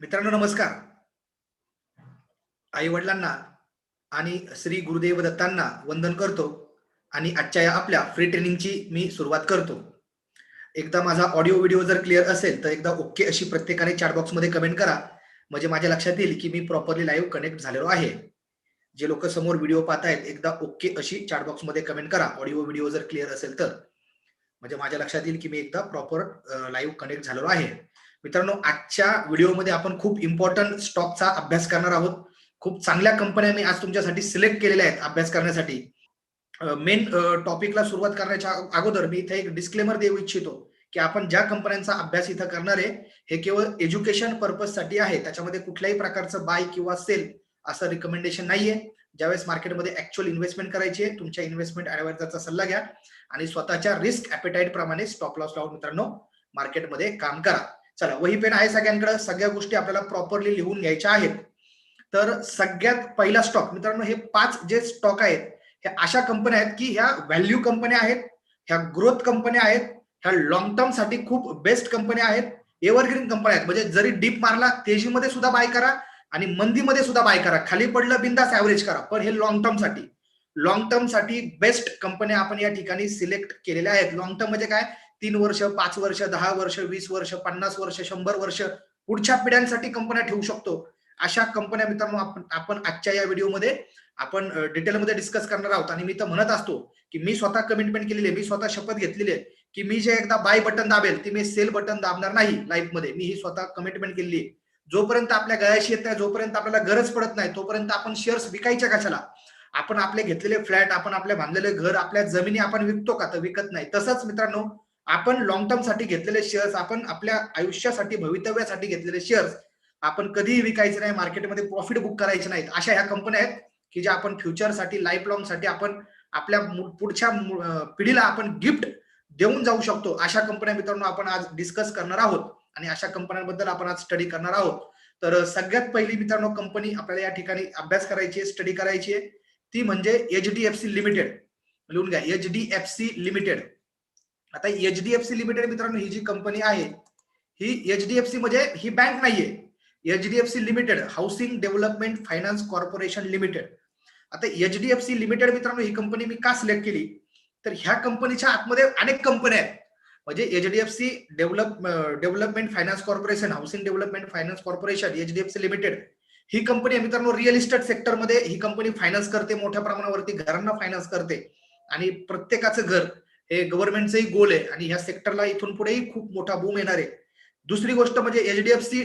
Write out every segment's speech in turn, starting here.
मित्रांनो नमस्कार. आई वडिलांना आणि श्री गुरुदेव दत्तांना वंदन करतो आणि आजच्या या आपल्या फ्री ट्रेनिंगची मी सुरुवात करतो. एकदा माझा ऑडिओ व्हिडिओ जर क्लिअर असेल तर एकदा ओके अशी प्रत्येकाने चॅट बॉक्समध्ये कमेंट करा. म्हणजे माझ्या लक्षात येईल की मी प्रॉपरली लाईव्ह कनेक्ट झालेलो आहे. जे लोक समोर व्हिडिओ पाहतायत एकदा ओके अशी चॅट बॉक्समध्ये कमेंट करा. ऑडिओ व्हिडिओ जर क्लिअर असेल तर. म्हणजे माझ्या लक्षात येईल की मी एकदा प्रॉपर लाईव्ह कनेक्ट झालेलो आहे. मित्रांनो आजच्या व्हिडिओमध्ये आपण खूप इम्पॉर्टंट स्टॉकचा अभ्यास करणार आहोत. खूप चांगल्या कंपन्या मी आज तुमच्यासाठी सिलेक्ट केलेल्या आहेत अभ्यास करण्यासाठी. मेन टॉपिकला सुरुवात करण्याच्या अगोदर मी इथे एक डिस्क्लेमर देऊ इच्छितो की आपण ज्या कंपन्यांचा अभ्यास इथं करणार आहे हे केवळ एज्युकेशन पर्पजसाठी आहे. त्याच्यामध्ये कुठल्याही प्रकारचं बाय किंवा सेल असं रिकमेंडेशन नाहीये. ज्यावेळेस मार्केटमध्ये ऍक्च्युअल इन्व्हेस्टमेंट करायची आहे तुमच्या इन्व्हेस्टमेंट ऍडवायझरचा सल्ला घ्या आणि स्वतःच्या रिस्क ॲपेटाईट प्रमाणे स्टॉप लॉस लावून मित्रांनो मार्केटमध्ये काम करा. चला वही पेन आहे सगळ्यांकडे सगळ्या गोष्टी आपल्याला प्रॉपरली लिहून घ्यायच्या आहेत. तर सगळ्यात पहिला स्टॉक मित्रांनो हे पाच जे स्टॉक आहेत हे अशा कंपन्या आहेत की ह्या व्हॅल्यू कंपन्या आहेत ह्या ग्रोथ कंपन्या आहेत ह्या लॉंग टर्मसाठी खूप बेस्ट कंपन्या आहेत एव्हरग्रीन कंपन्या आहेत. म्हणजे जरी डीप मारला तेजीमध्ये सुद्धा बाय करा आणि मंदीमध्ये सुद्धा बाय करा. खाली पडलं बिंदास ऍव्हरेज करा. पण हे लॉंग टर्मसाठी लॉंग टर्मसाठी बेस्ट कंपन्या आपण या ठिकाणी सिलेक्ट केलेल्या आहेत. लॉंग टर्म म्हणजे काय? तीन वर्ष पाच वर्ष दहा वर्ष वीस वर्ष पन्नास वर्ष शंभर वर्ष पुढच्या पिढ्यांसाठी कंपन्या ठेवू शकतो. अशा कंपन्या मित्रांनो आपण आजच्या या व्हिडिओमध्ये आपण डिटेलमध्ये डिस्कस करणार आहोत. आणि मी तर म्हणत असतो की मी स्वतः कमिटमेंट केलेली आहे मी स्वतः शपथ घेतलेली आहे की मी जे एकदा बाय बटन दाबेल ती मी सेल बटन दाबणार नाही लाईफमध्ये मी ही स्वतः कमिटमेंट केलेली आहे. जोपर्यंत आपल्या गळ्याशी येत नाही जोपर्यंत आपल्याला गरज पडत नाही तोपर्यंत आपण शेअर्स विकायच्या कशाला? आपण आपले घेतलेले फ्लॅट आपण आपले बांधलेले घर आपल्या जमिनी आपण विकतो का? तर विकत नाही. तसंच मित्रांनो आपण लॉंग टर्मसाठी घेतलेले शेअर्स आपण आपल्या आयुष्यासाठी भवितव्यासाठी घेतलेले शेअर्स आपण कधीही विकायचे नाही मार्केटमध्ये प्रॉफिट बुक करायचे नाहीत. अशा ह्या कंपन्या आहेत की ज्या आपण फ्युचरसाठी लाईफ लॉंगसाठी आपण आपल्या पुढच्या पिढीला आपण गिफ्ट देऊन जाऊ शकतो. अशा कंपन्या मित्रांनो आपण आज डिस्कस करणार आहोत आणि अशा कंपन्यांबद्दल आपण आज स्टडी करणार आहोत. तर सगळ्यात पहिली मित्रांनो कंपनी आपल्याला या ठिकाणी अभ्यास करायची आहे स्टडी करायची आहे. ती म्हणजे H D F C limited लिहून घ्या. H D F C limited आता H D F C limited मित्रांनो ही जी कंपनी आहे ही एच डी एफ सी म्हणजे ही बँक नाहीये. H D F C limited housing development finance corporation limited आता H D F C limited मित्रांनो ही कंपनी मी का सिलेक्ट केली? तर ह्या कंपनीच्या आतमध्ये अनेक कंपन्या आहेत. म्हणजे H D F C develop development finance corporation housing development finance corporation H D F C limited ही कंपनी मित्रांनो रिअल इस्टेट सेक्टरमध्ये ही कंपनी फायनान्स करते मोठ्या प्रमाणावरती घरांना फायनान्स करते. आणि प्रत्येकाचं घर हे गव्हर्नमेंटचंही गोल आहे आणि ह्या सेक्टरला इथून पुढेही खूप मोठा बूम येणार आहे. दुसरी गोष्ट म्हणजे एचडीएफसी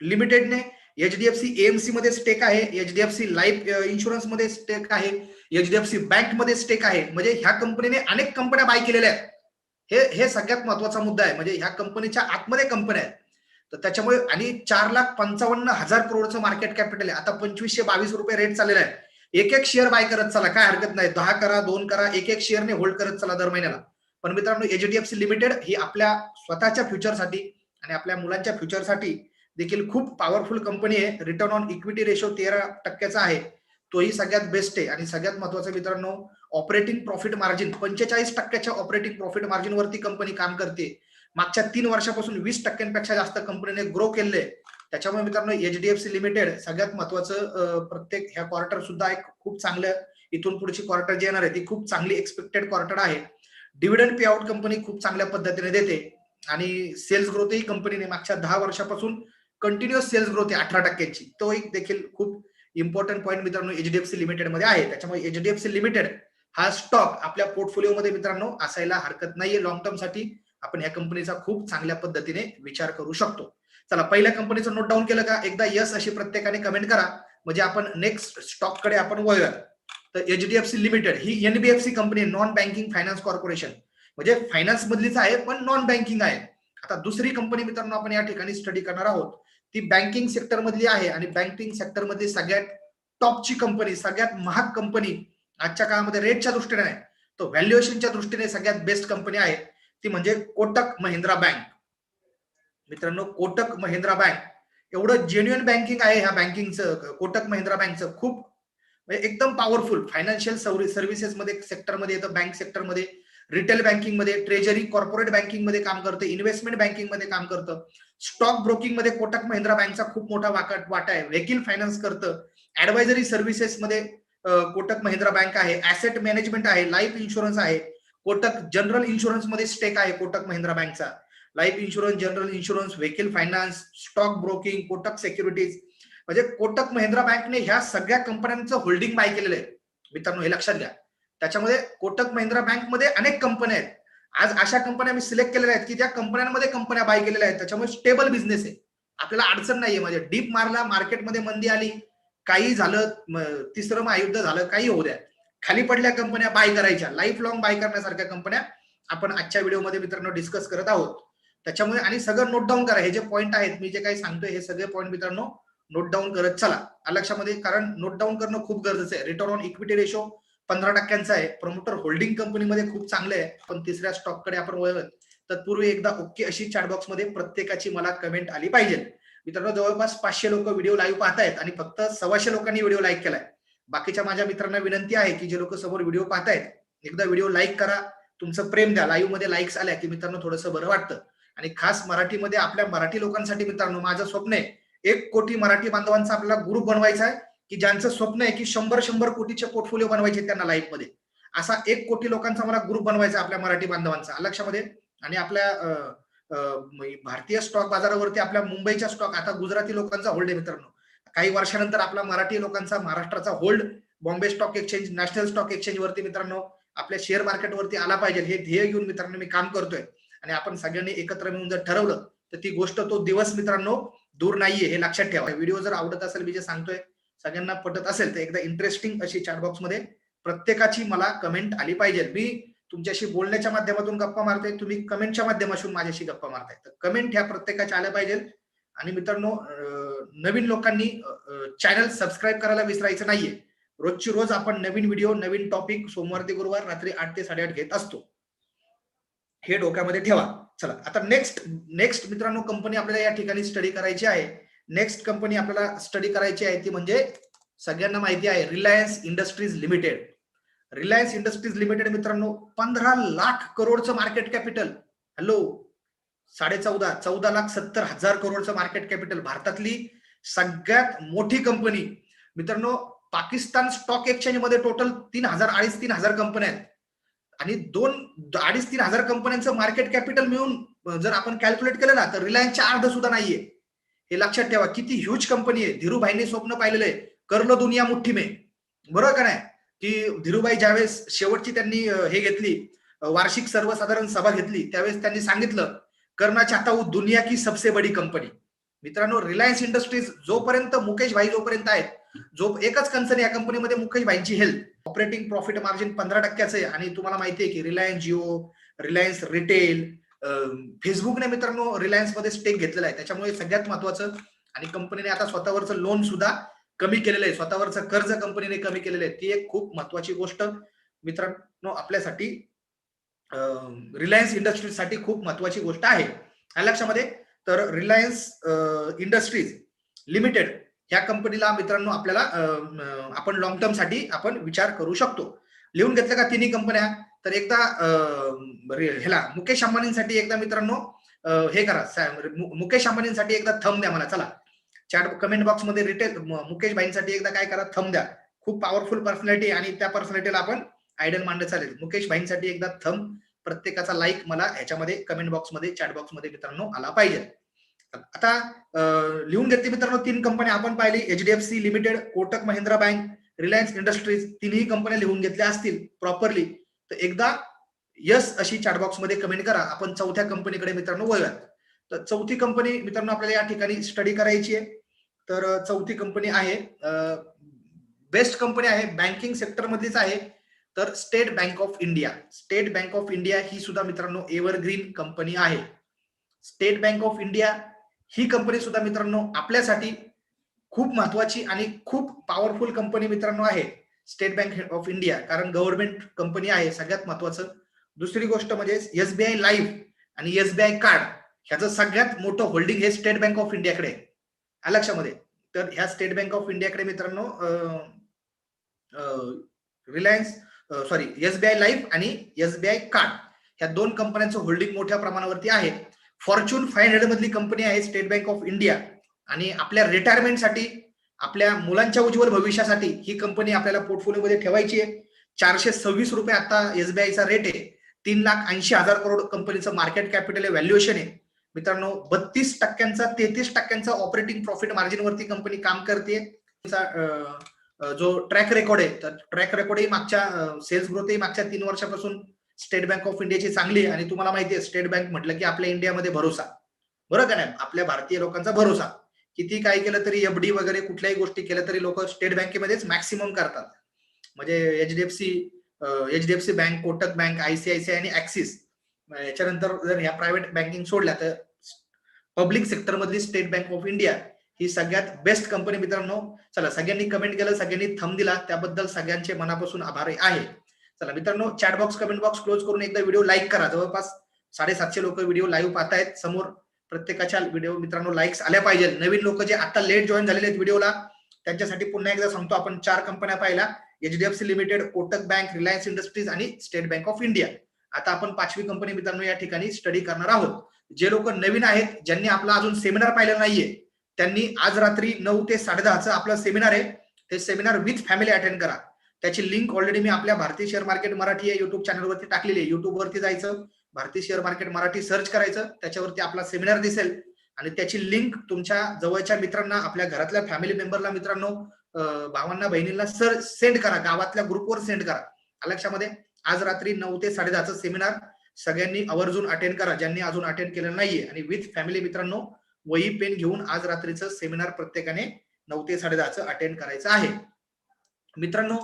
लिमिटेडने एचडीएफसी एएमसी मध्ये स्टेक आहे एचडीएफसी लाईफ इन्शुरन्समध्ये स्टेक आहे एचडीएफसी बँकमध्ये स्टेक आहे. म्हणजे ह्या कंपनीने अनेक कंपन्या बाय केलेल्या आहेत. हे हे सगळ्यात महत्त्वाचा मुद्दा आहे. म्हणजे ह्या कंपनीच्या आतमध्ये कंपन्या आहेत. तर त्याच्यामुळे आणि चार लाख पंचावन्न हजार करोडचं मार्केट कॅपिटल आहे. आता पंचवीसशे बावीस रुपये रेट चाललेला आहे. एक एक शेअर बाय करत चला काय हरकत नाही. दहा करा दोन करा एक एक शेअरने होल्ड करत चला दर महिन्याला. पण मित्रांनो एचडीएफसी लिमिटेड ही आपल्या स्वतःच्या फ्युचरसाठी आणि आपल्या मुलांच्या फ्युचरसाठी देखील खूप पॉवरफुल कंपनी आहे. रिटर्न ऑन इक्विटी रेशो तेरा टक्क्याचा आहे. तोही सगळ्यात बेस्ट आहे. आणि सगळ्यात महत्वाचं मित्रांनो ऑपरेटिंग प्रॉफिट मार्जिन पंचेचाळीस टक्क्याच्या ऑपरेटिंग प्रॉफिट मार्जिन वरती कंपनी काम करते. मागच्या तीन वर्षापासून वीस टक्क्यांपेक्षा जास्त कंपनीने ग्रो केले त्याच्यामुळे मित्रांनो एचडीएफसी लिमिटेड सगळ्यात महत्वाचं प्रत्येक ह्या क्वार्टर सुद्धा एक खूप चांगलं इथून पुढची क्वार्टर जी येणार आहे ती खूप चांगली एक्सपेक्टेड क्वार्टर आहे. डिव्हिडंड पे आउट कंपनी खूप चांगल्या पद्धतीने देते आणि सेल्स ग्रोथही कंपनीने मागच्या दहा वर्षापासून कंटिन्युअस सेल्स ग्रोथ आहे अठरा टक्क्यांची. तो एक देखील खूप इम्पॉर्टंट पॉईंट मित्रांनो एचडीएफसी लिमिटेडमध्ये आहे. त्याच्यामुळे एचडीएफसी लिमिटेड हा स्टॉक आपल्या पोर्टफोलिओमध्ये मित्रांनो असायला हरकत नाहीये. लॉंग टर्मसाठी आपण ह्या कंपनीचा खूप चांगल्या पद्धतीने विचार करू शकतो. चला पहिल्या कंपनीचं नोट डाऊन केलं का? एकदा यस अशी प्रत्येकाने कमेंट करा. म्हणजे आपण नेक्स्ट स्टॉककडे आपण वळूया तर एचडीएफसी लिमिटेड ही NBFC company non banking finance corporation म्हणजे फायनान्स मधलीच आहे पण नॉन बँकिंग आहे. आता दुसरी कंपनी मित्रांनो आपण या ठिकाणी स्टडी करणार आहोत. ती बँकिंग सेक्टर मधली आहे आणि बँकिंग सेक्टर मधली सगळ्यात टॉपची कंपनी सगळ्यात महाग कंपनी आजच्या काळामध्ये रेटच्या दृष्टीने नाही. तो व्हॅल्युएशनच्या दृष्टीने सगळ्यात बेस्ट कंपनी आहे. ती म्हणजे कोटक महिंद्रा बँक. मित्रांनो कोटक महिंद्रा बँक. एवढं जेन्युअन बँकिंग आहे ह्या बँकिंगचं कोटक महिंद्रा बँकचं. खूप म्हणजे एकदम पॉवरफुल फायनान्शियल सर्व्हिसेस मध्ये सेक्टरमध्ये येतं बँक सेक्टरमध्ये रिटेल बँकिंगमध्ये ट्रेजरी कॉर्पोरेट बँकिंगमध्ये काम करतं इन्व्हेस्टमेंट बँकिंगमध्ये काम करतं. स्टॉक ब्रोकिंगमध्ये कोटक महिंद्रा बँकचा खूप मोठा वाका- वाटा आहे. व्हेकिल फायनान्स करतं. ऍडवायझरी सर्व्हिसेस मध्ये कोटक महिंद्रा बँक आहे. ऍसेट मॅनेजमेंट आहे. लाईफ इन्शुरन्स आहे. कोटक जनरल इन्शुरन्समध्ये स्टेक आहे कोटक महिंद्रा बँकचा. Life insurance general insurance vehicle finance stock broking Kotak securities म्हणजे कोटक महिंद्रा बँकने ह्या सगळ्या कंपन्यांचं होल्डिंग बाय केलेलं आहे. मित्रांनो हे लक्षात घ्या. त्याच्यामध्ये कोटक महिंद्रा बँकमध्ये अनेक कंपन्या आहेत. आज अशा कंपन्या मी सिलेक्ट केलेल्या आहेत की ज्या कंपन्यांमध्ये कंपन्या बाय केलेल्या आहेत. त्याच्यामुळे स्टेबल बिझनेस आहे. आपल्याला अडचण नाहीये. म्हणजे डीप मारला मार्केटमध्ये मंदी आली काही झालं तिसरं महायुद्ध झालं काही होऊ द्या. खाली पडल्या कंपन्या बाय करायच्या. लाईफ लॉंग बाय करण्यासारख्या कंपन्या आपण आजच्या व्हिडिओमध्ये मित्रांनो डिस्कस करत आहोत. त्याच्यामुळे आणि सगळं नोट डाऊन करा. हे जे पॉईंट आहेत मी जे काही सांगतोय हे सगळे पॉईंट मित्रांनो नोट डाऊन करत चला. लक्षामध्ये कारण नोट डाऊन करणं खूप गरजेचं आहे. रिटर्न ऑन इक्विटी रेशो पंधरा टक्क्यांचा आहे. प्रमोटर होल्डिंग कंपनीमध्ये खूप चांगले आहे. पण तिसऱ्या स्टॉककडे आपण वळत तत्पूर्वी एकदा ओके अशी चॅटबॉक्समध्ये प्रत्येकाची मला कमेंट आली पाहिजे. मित्रांनो जवळपास पाचशे लोक व्हिडिओ लाईव्ह पाहतायत आणि फक्त सव्वाशे लोकांनी व्हिडिओ लाईक केलाय. बाकीच्या माझ्या मित्रांना विनंती आहे की जे लोक समोर व्हिडिओ पाहतायत एकदा व्हिडिओ लाईक करा. तुमचं प्रेम द्या. लाईव्हमध्ये लाईक्स आल्या की मित्रांनो थोडंसं बरं वाटतं. आणि खास मराठीमध्ये आपल्या मराठी लोकांसाठी मित्रांनो माझं स्वप्न आहे एक कोटी मराठी बांधवांचा आपल्याला ग्रुप बनवायचा आहे की ज्यांचं स्वप्न आहे की शंभर शंभर कोटीचे पोर्टफोलिओ बनवायचे त्यांना लाईफमध्ये असा एक कोटी लोकांचा मला ग्रुप बनवायचा आहे आपल्या मराठी बांधवांचा. लक्षामध्ये आणि आपल्या भारतीय स्टॉक बाजारावरती आपल्या मुंबईच्या स्टॉक आता गुजराती लोकांचा होल्ड आहे मित्रांनो. काही वर्षानंतर आपला मराठी लोकांचा महाराष्ट्राचा hold Bombay stock exchange national stock exchange वरती मित्रांनो आपल्या शेअर मार्केटवरती आला पाहिजे. हे ध्येय घेऊन मित्रांनो मी काम करतोय. आणि आपण सगळ्यांनी एकत्र मिळून जर ठरवलं तर ती गोष्ट तो दिवस मित्रांनो दूर नाहीये हे लक्षात ठेवा. व्हिडिओ जर आवडत असेल मी जे सांगतोय सगळ्यांना पटत असेल तर एकदा इंटरेस्टिंग अशी चॅटबॉक्समध्ये प्रत्येकाची मला कमेंट आली पाहिजे. मी तुमच्याशी बोलण्याच्या माध्यमातून गप्पा मारतोय तुम्ही कमेंटच्या माध्यमातून माझ्याशी गप्पा मारताय. तर कमेंट ह्या प्रत्येकाच्या आल्या पाहिजे आणि मित्रांनो नवीन लोकांनी चॅनल सबस्क्राईब करायला विसरायचं नाहीये. रोजची रोज आपण नवीन व्हिडिओ नवीन टॉपिक सोमवार ते गुरुवार रात्री आठ ते साडेआठ घेत असतो. हे डोक्यामध्ये ठेवा. चला आता नेक्स्ट नेक्स्ट मित्रांनो कंपनी आपल्याला या ठिकाणी स्टडी करायची आहे. नेक्स्ट कंपनी आपल्याला स्टडी करायची आहे ती म्हणजे सगळ्यांना माहिती आहे Reliance industries limited Reliance industries limited मित्रांनो पंधरा लाख करोडचं मार्केट कॅपिटल हॅलो साडे चौदा चौदा लाख सत्तर हजार करोडचं मार्केट कॅपिटल भारतातली सगळ्यात मोठी कंपनी मित्रांनो पाकिस्तान स्टॉक एक्सचेंजमध्ये टोटल तीन हजार अडीच तीन हजार कंपन्या आहेत. आणि दोन अडीच तीन हजार कंपन्यांचं मार्केट कॅपिटल मिळून जर आपण कॅल्क्युलेट केलं ना तर रिलायन्सच्या अर्ध सुद्धा नाहीये. हे लक्षात ठेवा किती ह्यूज कंपनी आहे. धीरूभाईने स्वप्न पाहिलेलं आहे. करलो दुनिया मुठ्ठी मे बरोबर का नाही? की धीरूभाई ज्यावेळेस शेवटची त्यांनी हे घेतली वार्षिक सर्वसाधारण सभा घेतली त्यावेळेस त्यांनी सांगितलं करना चाहता हूं दुनिया की सबसे बडी कंपनी मित्रांनो रिलायन्स इंडस्ट्रीज जोपर्यंत मुकेश भाई जोपर्यंत आहेत जो एकच कन्सर्न या कंपनीमध्ये मुकेश भाईंची हेल्थ ऑपरेटिंग प्रॉफिट मार्जिन पंधरा टक्क्याचं आहे. आणि तुम्हाला माहिती आहे की रिलायन्स जिओ रिलायन्स रिटेल फेसबुकने मित्रांनो रिलायन्समध्ये स्टेक घेतलेला आहे. त्याच्यामुळे सगळ्यात महत्वाचं आणि कंपनीने आता स्वतःवरचं लोन सुद्धा कमी केलेलं आहे. स्वतःवरचं कर्ज कंपनीने कमी केलेलं आहे. ती एक खूप महत्वाची गोष्ट मित्रांनो आपल्यासाठी रिलायन्स इंडस्ट्रीजसाठी खूप महत्वाची गोष्ट आहे. या लक्षामध्ये तर रिलायन्स इंडस्ट्रीज लिमिटेड ह्या कंपनीला मित्रांनो आपल्याला अं, आपण लॉंग टर्मसाठी आपण विचार करू शकतो. लिहून घेतलं का तिन्ही कंपन्या तर एकदा ह्याला मुकेश अंबानींसाठी एकदा मित्रांनो अं, हे करा मुकेश अंबानींसाठी एकदा थम द्या मला चला. चॅट कमेंट बॉक्समध्ये रिटेल मुकेश भाईंसाठी एकदा काय करा थम द्या. खूप पॉवरफुल पर्सनॅलिटी आणि त्या पर्सनॅलिटीला आपण आयडल मांडलं चालेल. मुकेश भाईंसाठी एकदा थम प्रत्येकाचा लाईक मला ह्याच्यामध्ये कमेंट बॉक्समध्ये चॅट बॉक्समध्ये मित्रांनो आला पाहिजे. आता लिहून घेतली मित्रांनो तीन कंपन्या आपण पाहिली. HDFC limited Kotak Mahindra bank Reliance industries तिन्ही कंपन्या लिहून घेतल्या असतील प्रॉपरली तर एकदा यस अशी चॅटबॉक्समध्ये कमेंट करा. आपण चौथ्या कंपनीकडे मित्रांनो वळूयात. तर चौथी कंपनी मित्रांनो आपल्याला या ठिकाणी स्टडी करायची आहे. तर चौथी कंपनी आहे बेस्ट कंपनी आहे बँकिंग सेक्टर मधलीच आहे. तर State Bank of India State Bank of India ही सुद्धा मित्रांनो एव्हरग्रीन कंपनी आहे. स्टेट बँक ऑफ इंडिया ही कंपनी सुद्धा मित्रांनो आपल्यासाठी खूप महत्वाची आणि खूप पॉवरफुल कंपनी मित्रांनो आहे. स्टेट बँक ऑफ इंडिया कारण गव्हर्नमेंट कंपनी आहे सगळ्यात महत्वाचं. दुसरी गोष्ट म्हणजे एसबीआय लाईफ आणि एसबीआय कार्ड ह्याचं सगळ्यात मोठं होल्डिंग हे स्टेट बँक ऑफ इंडियाकडे आहे. लक्षामध्ये? तर ह्या स्टेट बँक ऑफ इंडियाकडे मित्रांनो रिलायन्स सॉरी एसबीआय लाईफ आणि एसबीआय कार्ड ह्या दोन कंपन्यांचं होल्डिंग मोठ्या प्रमाणावरती आहे. फॉर्च्यून फाईव्ह हंड्रेड मधली कंपनी आहे स्टेट बँक ऑफ इंडिया. आणि आपल्या रिटायरमेंटसाठी आपल्या मुलांच्या उज्ज्वल भविष्यासाठी ही कंपनी आपल्याला पोर्टफोलिओमध्ये ठेवायची आहे. चारशे सव्वीस रुपये आता एसबीआयचा रेट आहे. तीन लाख ऐंशी हजार करोड कंपनीचं मार्केट कॅपिटल आहे व्हॅल्युएशन आहे. मित्रांनो बत्तीस टक्क्यांचा तेहतीस टक्क्यांचा ऑपरेटिंग प्रॉफिट मार्जिनवरती कंपनी काम करते. जो ट्रॅक रेकॉर्ड आहे तर ट्रॅक रेकॉर्डही मागच्या सेल्स ग्रोथही मागच्या तीन वर्षापासून स्टेट बँक ऑफ इंडियाची चांगली आणि तुम्हाला माहिती आहे स्टेट बँक म्हटलं की आपल्या इंडियामध्ये भरोसा. बरोबर का नाही? आपल्या भारतीय लोकांचा भरोसा. किती काय केलं तरी एफडी वगैरे कुठल्याही गोष्टी केल्या तरी लोक स्टेट बँकेमध्येच मॅक्सिमम करतात. म्हणजे HDFC HDFC bank Kotak bank ICICI आणि ऍक्सिस याच्यानंतर जर ह्या प्रायव्हेट बँकिंग सोडल्या तर पब्लिक सेक्टरमधली स्टेट बँक ऑफ इंडिया ही सगळ्यात बेस्ट कंपनी मित्रांनो. चला सगळ्यांनी कमेंट केलं सगळ्यांनी थम दिला. त्याबद्दल सगळ्यांचे मनापासून आभार आहे. चला मित्रांनो chat box comment box close करून एकदा व्हिडिओ लाईक करा. जवळपास साडेसातशे लोक व्हिडिओ लाईव्ह पाहतायत समोर. प्रत्येकाच्या व्हिडिओ मित्रांनो लाईक्स आल्या पाहिजे. नवीन लोक जे आता लेट जॉईन झालेले आहेत व्हिडिओला त्यांच्यासाठी पुन्हा एकदा सांगतो आपण चार कंपन्या पाहिल्या HDFC limited Kotak bank Reliance industries आणि स्टेट बँक ऑफ इंडिया आता आपण पाचवी कंपनी मित्रांनो या ठिकाणी स्टडी करणार आहोत. जे लोक नवीन आहेत ज्यांनी आपला अजून सेमिनार पाहिलं नाहीये त्यांनी आज रात्री नऊ ते साडे दहाचं आपलं सेमिनार आहे. ते सेमिनार विथ फॅमिली अटेंड करा. त्याची लिंक ऑलरेडी मी आपल्या भारतीय शेअर मार्केट मराठी या युट्यूब चॅनलवरती टाकलेली आहे. युट्यूबवरती जायचं भारतीय शेअर मार्केट मराठी सर्च करायचं त्याच्यावरती आपला सेमिनार दिसेल. आणि त्याची लिंक तुमच्या जवळच्या मित्रांना आपल्या घरातल्या फॅमिली मेंबरला मित्रांनो भावांना बहिणींना सर सेंड करा. गावातल्या ग्रुपवर सेंड करा. अलक्षामध्ये आज रात्री नऊ ते साडेदहाचं सेमिनार सगळ्यांनी आवर्जून अटेंड करा. ज्यांनी अजून अटेंड केलं नाहीये. आणि विथ फॅमिली मित्रांनो वही पेन घेऊन आज रात्रीचं सेमिनार प्रत्येकाने नऊ ते साडेदहाचं अटेंड करायचं आहे. मित्रांनो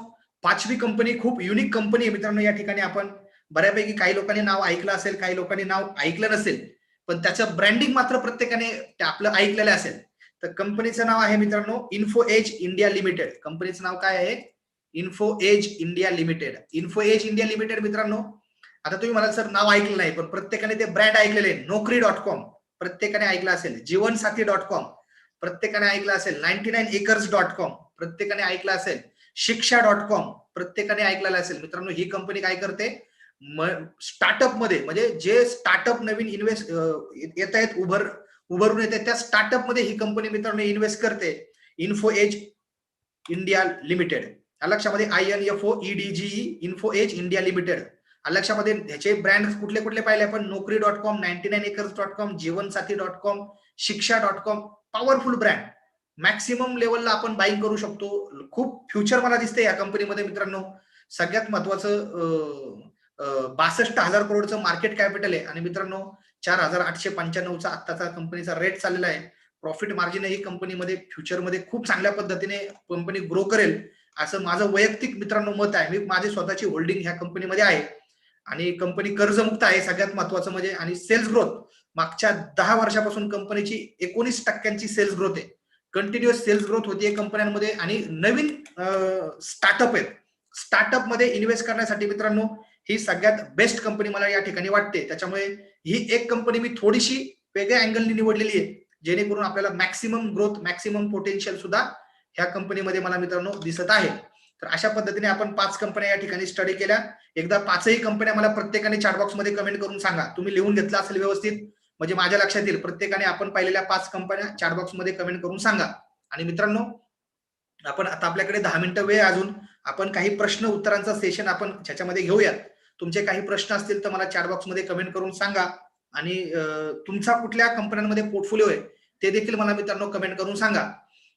पाचवी कंपनी खूप युनिक कंपनी आहे मित्रांनो या ठिकाणी आपण. बऱ्यापैकी काही लोकांनी नाव ऐकलं असेल काही लोकांनी नाव ऐकलं नसेल पण त्याचं ब्रँडिंग मात्र प्रत्येकाने आपलं ऐकलेलं असेल. तर कंपनीचं नाव आहे मित्रांनो इन्फो एज इंडिया लिमिटेड कंपनीचं नाव काय आहे? Info Edge India limited Info Edge India limited मित्रांनो आता तुम्ही मला सर नाव ऐकलं नाही. पण प्रत्येकाने ते ब्रँड ऐकलेले नोकरी डॉट कॉम प्रत्येकाने ऐकलं असेल. जीवनसाथी डॉट कॉम प्रत्येकाने ऐकलं असेल. Ninety nine acres dot com प्रत्येकाने ऐकलं असेल. शिक्षा डॉट कॉम प्रत्येकाने ऐकलेलं असेल. मित्रांनो ही कंपनी काय करते? स्टार्टअपमध्ये म्हणजे जे स्टार्टअप नवीन इन्व्हेस्ट येत आहेत उभर उभरून येते त्या स्टार्टअपमध्ये ही कंपनी मित्रांनो इन्व्हेस्ट करते. इन्फो एज इंडिया लिमिटेड लक्षामध्ये I N F O E Info Edge India limited लक्षामध्ये ह्याचे ब्रँड कुठले कुठले पाहिले आपण? Naukri dot com ninety nine acres dot com Jeevansathi dot com Shiksha dot com powerful brand maximum लेवलला आपण buying करू शकतो. खूप फ्युचर मला दिसते या कंपनीमध्ये मित्रांनो. सगळ्यात महत्वाचं बासष्ट हजार करोडचं मार्केट कॅपिटल आहे. आणि मित्रांनो चार हजार आठशे पंच्याण्णवचा आत्ताचा कंपनीचा रेट चाललेला आहे. प्रॉफिट मार्जिन ही कंपनीमध्ये फ्युचरमध्ये खूप चांगल्या पद्धतीने कंपनी ग्रो करेल. असं माझं वैयक्तिक मित्रांनो मत आहे. मी माझी स्वतःची होल्डिंग ह्या कंपनीमध्ये आहे. आणि कंपनी कर्जमुक्त आहे सगळ्यात महत्वाचं म्हणजे. आणि सेल्स ग्रोथ मागच्या दहा वर्षापासून कंपनीची एकोणीस टक्क्यांची सेल्स ग्रोथ आहे. कंटिन्युअस सेल्स ग्रोथ होतीये कंपन्यांमध्ये आणि नवीन स्टार्टअप आहेत. स्टार्टअपमध्ये इन्व्हेस्ट करण्यासाठी मित्रांनो ही सगळ्यात बेस्ट कंपनी मला या ठिकाणी वाटते. त्याच्यामुळे ही एक कंपनी मी थोडीशी वेगळ्या अँगलनी निवडलेली आहे. जेणेकरून आपल्याला मॅक्सिमम ग्रोथ मॅक्सिमम पोटेन्शियल सुद्धा ह्या कंपनीमध्ये मला मित्रांनो दिसत आहे. तर अशा पद्धतीने आपण पाच कंपन्या या ठिकाणी स्टडी केल्या. एकदा पाचही कंपन्या मला प्रत्येकाने चार्ट बॉक्समध्ये कमेंट करून सांगा. तुम्ही लिहून घेतला असेल व्यवस्थित. म्हणजे माझ्या लक्षात येईल. प्रत्येकाने आपण पाहिलेल्या पाच कंपन्या चॅटबॉक्समध्ये कमेंट करून सांगा. आणि मित्रांनो आपण आता आपल्याकडे दहा मिनिटं वेळ अजून. आपण काही प्रश्न उत्तरांचा सेशन आपण ह्याच्यामध्ये घेऊयात. तुमचे काही प्रश्न असतील तर मला चॅटबॉक्समध्ये कमेंट करून सांगा. आणि तुमचा कुठल्या कंपन्यांमध्ये पोर्टफोलिओ आहे ते देखील मला मित्रांनो कमेंट करून सांगा.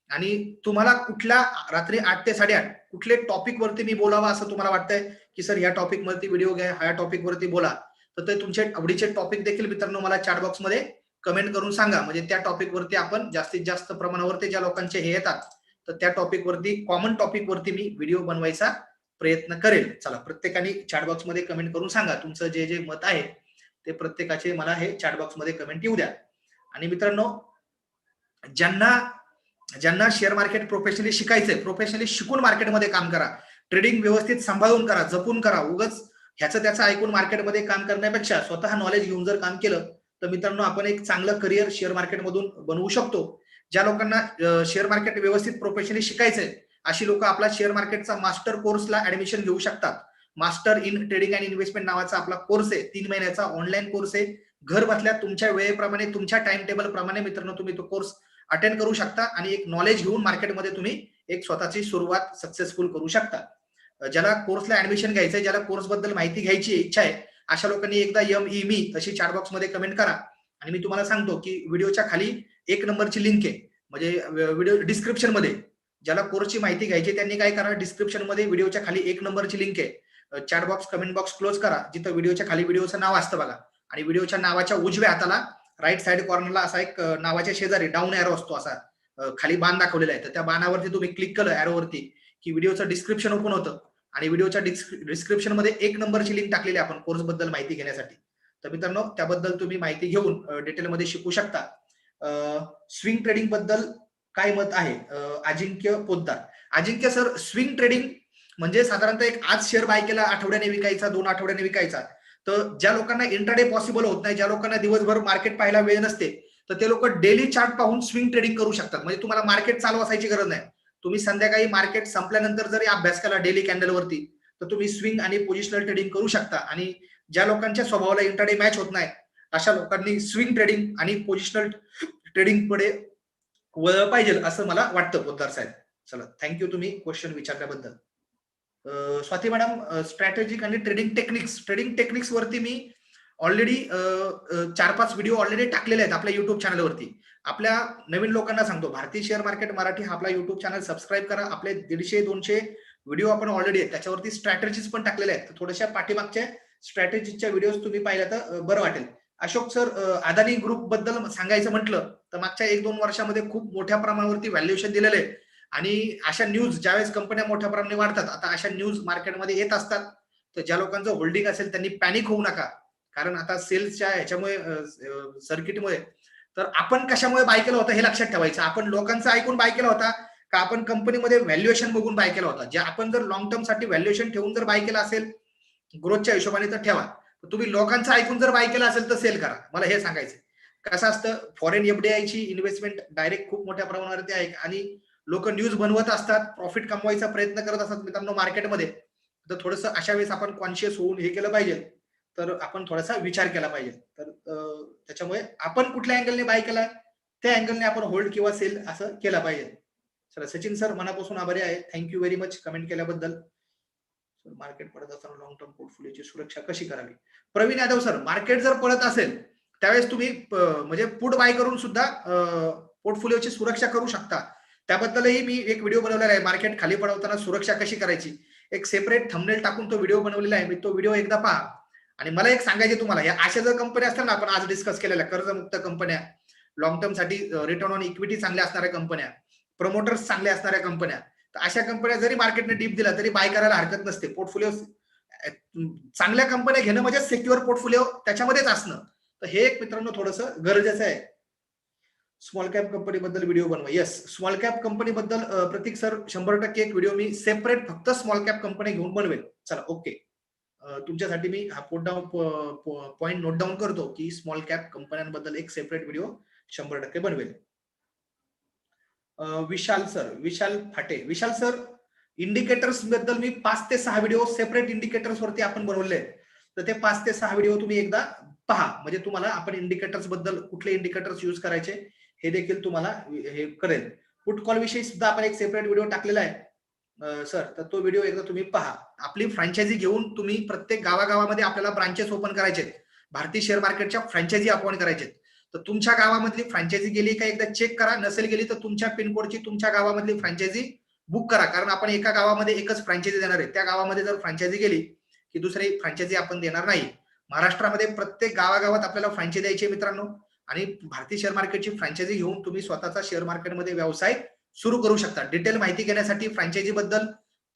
आणि तुम्हाला कुठल्या रात्री आठ ते साडेआठ कुठले टॉपिक वरती मी बोलावा असं तुम्हाला वाटतंय? की सर या टॉपिक वरती व्हिडिओ घ्या ह्या टॉपिक वरती बोला. तर ते तुमचे आवडीचे टॉपिक देखील मित्रांनो मला चॅट बॉक्समध्ये कमेंट करून सांगा. म्हणजे त्या टॉपिक वरती आपण जास्तीत जास्त प्रमाणावरती ज्या लोकांचे हे येतात तर त्या टॉपिक वरती कॉमन टॉपिक वरती मी व्हिडिओ बनवायचा प्रयत्न करेल. चला प्रत्येकाने चॅटमध्ये कमेंट करून सांगा. तुमचं जे जे मत आहे ते प्रत्येकाचे मला हे चॅट बॉक्समध्ये कमेंट येऊ द्या. आणि मित्रांनो ज्यांना ज्यांना शेअर मार्केट प्रोफेशनली शिकायचंय प्रोफेशनली शिकून मार्केटमध्ये काम करा. ट्रेडिंग व्यवस्थित सांभाळून करा जपून करा. उगच ह्याचं त्याचं ऐकून मार्केटमध्ये काम करण्यापेक्षा स्वतः नॉलेज घेऊन जर काम केलं तर मित्रांनो आपण एक चांगलं करिअर शेअर मार्केटमधून बनवू शकतो. ज्या लोकांना शेअर मार्केट व्यवस्थित प्रोफेशनली शिकायचंय अशी लोक आपला शेअर मार्केटचा मास्टर कोर्सला ऍडमिशन घेऊ शकतात. Master in trading and investment नावाचा आपला कोर्स आहे तीन महिन्याचा ऑनलाईन कोर्स आहे. घर बसल्या तुमच्या वेळेप्रमाणे तुमच्या टाइम टेबल प्रमाणे मित्रांनो तुम्ही तो कोर्स अटेंड करू शकता आणि एक नॉलेज घेऊन मार्केटमध्ये तुम्ही एक स्वतःची सुरुवात सक्सेसफुल करू शकता. ज्याला कोर्सला ऍडमिशन घ्यायचंय ज्याला कोर्सबद्दल माहिती घ्यायची इच्छा आहे अशा लोकांनी एकदा यम ई मी अशी चार बॉक्समध्ये कमेंट करा. आणि मी तुम्हाला सांगतो की व्हिडिओच्या खाली एक नंबरची लिंक आहे. म्हणजे व्हिडिओ डिस्क्रिप्शनमध्ये. ज्याला कोर्सची माहिती घ्यायची त्यांनी काय करा डिस्क्रिप्शनमध्ये व्हिडिओच्या खाली एक नंबरची लिंक आहे. Chat box comment box close करा. जिथं व्हिडिओच्या खाली व्हिडिओचं नाव असतं बघा. आणि व्हिडिओच्या नावाच्या उजव्या हाताला राईट साइड कॉर्नरला असा एक नावाच्या शेजारी डाऊन एरो असतो असा. खाली बाण दाखवलेला आहे. तर त्या बाणावरती तुम्ही क्लिक केलं एरोवरती की व्हिडिओचं डिस्क्रिप्शन ओपन होतं. आणि व्हिडिओच्या डिस्क्रिप्शनमध्ये एक नंबरची लिंक टाकलेली आपण कोर्सबद्दल माहिती घेण्यासाठी. तर मित्रांनो त्याबद्दल तुम्ही माहिती घेऊन डिटेलमध्ये शिकू शकता. स्विंग ट्रेडिंगबद्दल काय मत आहे? Ajinkya Poddar. Ajinkya sir swing trading म्हणजे साधारणतः एक आज शेअर बाय केला आठवड्याने विकायचा दोन आठवड्याने विकायचा. तर ज्या लोकांना इंटरडे पॉसिबल होत नाही ज्या लोकांना दिवसभर मार्केट पाहायला वेळ नसते तर ते लोक डेली चार्ट पाहून स्विंग ट्रेडिंग करू शकतात. म्हणजे तुम्हाला मार्केट चालू असायची गरज नाही. तुम्ही संध्याकाळी मार्केट संपल्यानंतर जरी अभ्यास केला डेली कॅन्डलवरती तर तुम्ही स्विंग आणि पोझिशनल ट्रेडिंग करू शकता. आणि ज्या लोकांच्या स्वभावाला इंटरडे मॅच होत नाही अशा लोकांनी स्विंग ट्रेडिंग आणि पोझिशनल ट्रेडिंग पुढे वळलं पाहिजे असं मला वाटतं पोद्दार साहेब. चला थँक्यू तुम्ही क्वेश्चन विचारल्याबद्दल. स्वाती मॅडम स्ट्रॅटेजिक आणि ट्रेडिंग टेक्निक्स ट्रेडिंग टेक्निक्स वरती मी ऑलरेडी चार पाच व्हिडिओ ऑलरेडी टाकलेले आहेत आपल्या युट्यूब चॅनलवरती आपल्या नवीन लोकांना सांगतो भारतीय शेअर मार्केट मराठी हा आपला युट्यूब चॅनल सबस्क्राईब करा. आपले दीडशे दोनशे व्हिडिओ आपण ऑलरेडी आहेत. त्याच्यावरती स्ट्रॅटेजीज पण टाकलेल्या आहेत. थोड्याशा पाठीमागच्या स्ट्रॅटेजीच्या व्हिडिओ तुम्ही पाहिल्या तर बरं वाटेल. अशोक सर अदानी ग्रुपबद्दल सांगायचं म्हटलं तर मागच्या एक दोन वर्षामध्ये खूप मोठ्या प्रमाणावरती व्हॅल्युएशन दिलेलं आहे. आणि अशा न्यूज ज्यावेळेस कंपन्या मोठ्या प्रमाणे वाढतात आता अशा न्यूज मार्केटमध्ये येत असतात. तर ज्या लोकांचं होल्डिंग असेल त्यांनी पॅनिक होऊ नका. कारण आता सेल्सच्या ह्याच्यामुळे सर्किटमुळे तर आपण कशामुळे बाय केला होता हे लक्षात ठेवायचं. आपण लोकांचं ऐकून बाय केला होता का आपण कंपनीमध्ये व्हॅल्युएशन बघून बाय केला होता? जे आपण जर लॉंग टर्मसाठी व्हॅल्युएशन ठेवून जर बाय केला असेल ग्रोथच्या हिशोबाने तर ठेवा. तर तुम्ही लोकांचं ऐकून जर बाय केलं असेल तर सेल करा. मला हे सांगायचं कसं असतं? फॉरेन एफडीआयची इन्व्हेस्टमेंट डायरेक्ट खूप मोठ्या प्रमाणावरती आहे आणि लोक न्यूज बनवत असतात प्रॉफिट कमवायचा प्रयत्न करत असतात मित्रांनो मार्केटमध्ये तर थोडस अशा वेळेस आपण कॉन्शियस होऊन हे केलं पाहिजे. तर आपण थोडासा विचार केला पाहिजे. तर त्याच्यामुळे आपण कुठल्या अँगलने बाय केला त्या अँगलने आपण होल्ड किंवा सेल असं केलं पाहिजे. चला सचिन सर मनापासून आभारी आहे. Thank you very much comment केल्याबद्दल. मार्केट पडत असताना लॉंग टर्म पोर्टफोलिओची सुरक्षा कशी करावी? प्रवीण यादव सर मार्केट जर पडत असेल त्यावेळेस तुम्ही म्हणजे पुट बाय करून सुद्धा पोर्टफोलिओची सुरक्षा करू शकता. त्याबद्दलही मी एक व्हिडिओ बनवलेला आहे. मार्केट खाली पडवताना सुरक्षा कशी करायची? एक सेपरेट थंबनेल टाकून तो व्हिडिओ बनवलेला आहे. मी तो व्हिडिओ एकदा पहा. आणि मला एक सांगायचे तुम्हाला या अशा जर कंपन्या असतात ना आपण आज डिस्कस केलेल्या कर्जमुक्त कंपन्या लॉंग टर्मसाठी रिटर्न ऑन इक्विटी चांगल्या असणाऱ्या कंपन्या प्रमोटर्स चांगल्या असणाऱ्या कंपन्या तर अशा कंपन्या जरी मार्केटने डीप दिला तरी बाय करायला हरकत नसते. पोर्टफोलिओ चांगल्या कंपन्या घेणं म्हणजे सिक्युअर पोर्टफोलिओ त्याच्यामध्येच असणं. तर हे एक मित्रांनो थोडस गरजेचं आहे. स्मॉल कॅप कंपनी बद्दल व्हिडिओ बनवा. येस स्मॉल कॅप कंपनी बद्दल प्रतीक सर शंभर टक्के एक व्हिडिओ मी सेपरेट फक्त स्मॉल कॅप कंपनी घेऊन बनवेल. चला ओके तुमच्यासाठी मी हा पोट डाऊन पॉईंट नोट डाऊन करतो की स्मॉल कॅप कंपन्यांबद्दल एक सेपरेट व्हिडिओ शंभर टक्के बनवेल. विशाल सर विशाल फाटे. विशाल सर इंडिकेटर्सबद्दल मी पाच ते सहा व्हिडिओ सेपरेट इंडिकेटर्स वरती आपण बनवले आहेत. तर ते पाच ते सहा व्हिडिओ तुम्ही एकदा पहा. म्हणजे तुम्हाला आपण इंडिकेटर्सबद्दल कुठले इंडिकेटर्स यूज करायचे हे देखील तुम्हाला हे करेल. पुट कॉल विषयी सुद्धा आपण एक सेपरेट व्हिडिओ टाकलेला आहे. सर तर तो व्हिडिओ एकदा तुम्ही पहा. आपली फ्रँचायझी घेऊन तुम्ही प्रत्येक गावागावामध्ये आपल्याला ब्रांचेस ओपन करायचे आहेत. भारतीय शेअर मार्केटच्या फ्रँचायझी अपॉइंट करायचे आहेत. तर तुमच्या गावामधली फ्रँचायझी गेली का एकदा चेक करा. नसेल गेली तर तुमच्या पिनकोडची तुमच्या गावामधली फ्रँचायझी बुक करा. कारण आपण एका गावामध्ये एकच फ्रँचायझी देणार आहे. त्या गावामध्ये जर फ्रँचायझी गेली की दुसरी फ्रँचायझी आपण देणार नाही. महाराष्ट्रामध्ये प्रत्येक गावागावात आपल्याला फ्रँचायझी द्यायची मित्रांनो. आणि भारतीय शेअर मार्केटची फ्रँचायझी घेऊन तुम्ही स्वतःचा शेअर मार्केटमध्ये व्यवसाय सुरू करू शकता. डिटेल माहिती घेण्यासाठी फ्रँचायझी बद्दल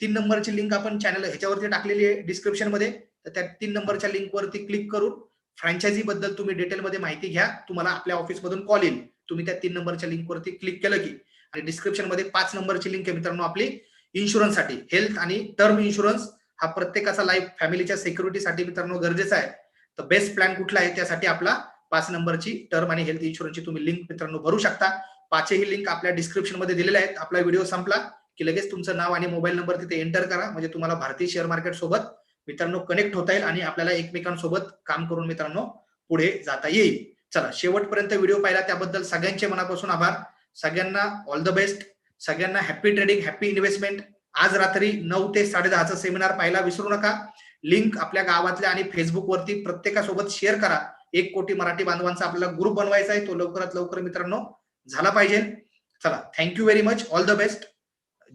तीन नंबरची लिंक आपण चॅनल ह्याच्यावरती टाकलेली आहे डिस्क्रिप्शनमध्ये. तर त्या तीन नंबरच्या लिंक वरती क्लिक करून फ्रँचायझी बद्दल तुम्ही डिटेलमध्ये माहिती घ्या. तुम्हाला आपल्या ऑफिस मधून कॉल येईल. तुम्ही त्या तीन नंबरच्या लिंक वरती क्लिक केलं की. आणि डिस्क्रिप्शनमध्ये पाच नंबरची लिंक आहे मित्रांनो आपली. इन्शुरन्ससाठी. हेल्थ आणि टर्म इन्शुरन्स हा प्रत्येकाचा लाईफ फॅमिलीच्या सिक्युरिटीसाठी मित्रांनो गरजेचा आहे. तर बेस्ट प्लॅन कुठला आहे? त्यासाठी आपला पाच नंबरची टर्म आणि हेल्थ इन्शुरन्सची तुम्ही लिंक मित्रांनो भरू शकता. पाचही लिंक आपल्या डिस्क्रिप्शनमध्ये दिलेल्या आहेत. आपला व्हिडिओ संपला की लगेच तुमचं नाव आणि मोबाईल नंबर तिथे एंटर करा. म्हणजे तुम्हाला भारतीय शेअर मार्केट सोबत मित्रांनो कनेक्ट होता येईल आणि आपल्याला एकमेकांसोबत काम करून मित्रांनो पुढे जाता येईल. चला शेवटपर्यंत व्हिडिओ पाहिला त्याबद्दल सगळ्यांचे मनापासून आभार. सगळ्यांना ऑल द बेस्ट सगळ्यांना हॅपी ट्रेडिंग हॅपी इन्व्हेस्टमेंट आज रात्री नऊ ते साडेदहाचा सेमिनार पाहायला विसरू नका. लिंक आपल्या गावातल्या आणि फेसबुकवरती प्रत्येकासोबत शेअर करा. एक कोटी मराठी बांधवांचा आपल्याला ग्रुप बनवायचा आहे. तो लवकरात लवकर मित्रांनो झाला पाहिजे. चला thank you very much all the best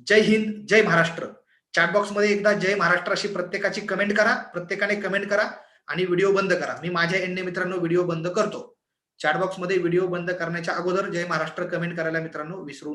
जय हिंद जय महाराष्ट्र. चॅट बॉक्समध्ये एकदा जय महाराष्ट्र अशी प्रत्येकाची कमेंट करा प्रत्येकाने कमेंट करा आणि व्हिडिओ बंद करा. मी माझ्या एंडने मित्रांनो व्हिडिओ बंद करतो. चॅट बॉक्समध्ये व्हिडिओ बंद करण्याच्या अगोदर जय महाराष्ट्र कमेंट करायला मित्रांनो विसरू नका.